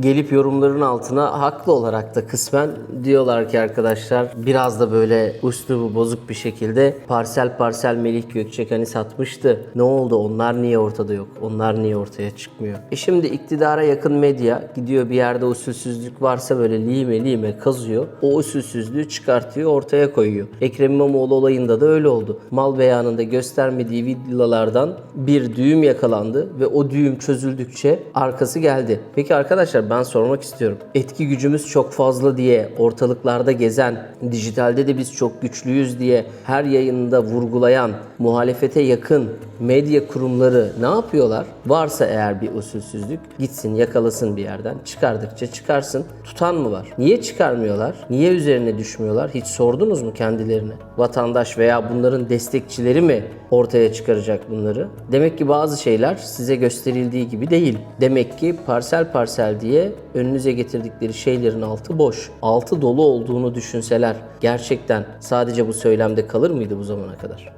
gelip yorumların altına haklı olarak da kısmen diyorlar ki arkadaşlar biraz da böyle üslubu bozuk bir şekilde parsel parsel Melih Gökçek hani satmıştı. Ne oldu? Onlar niye ortada yok? Onlar niye ortaya çıkmıyor? E şimdi iktidara yakın medya gidiyor bir yerde usulsüzlük varsa böyle lime lime kazıyor. O usulsüzlüğü çıkartıyor ortaya koyuyor. Ekrem İmamoğlu olayında da öyle oldu. Mal beyanında göstermediği villalardan bir düğüm yakalandı ve o düğüm çözüldükçe arkası geldi. Peki arkadaşlar ben sormak istiyorum. Etki gücümüz çok fazla diye ortalıklarda gezen, dijitalde de biz çok güçlüyüz diye her yayında vurgulayan, muhalefete yakın medya kurumları ne yapıyorlar? Varsa eğer bir usulsüzlük gitsin yakalasın bir yerden. Çıkardıkça çıkarsın. Tutan mı var? Niye çıkarmıyorlar? Niye üzerine düşmüyorlar? Hiç sordunuz mu kendilerine? Vatandaş veya bunların destekçileri mi ortaya çıkaracak bunları? Demek ki bazı şeyler size gösterildiği gibi değil. Demek ki parsel parsel diye önünüze getirdikleri şeylerin altı boş. Altı dolu olduğunu düşünseler gerçekten sadece bu söylemde kalır mıydı bu zamana kadar?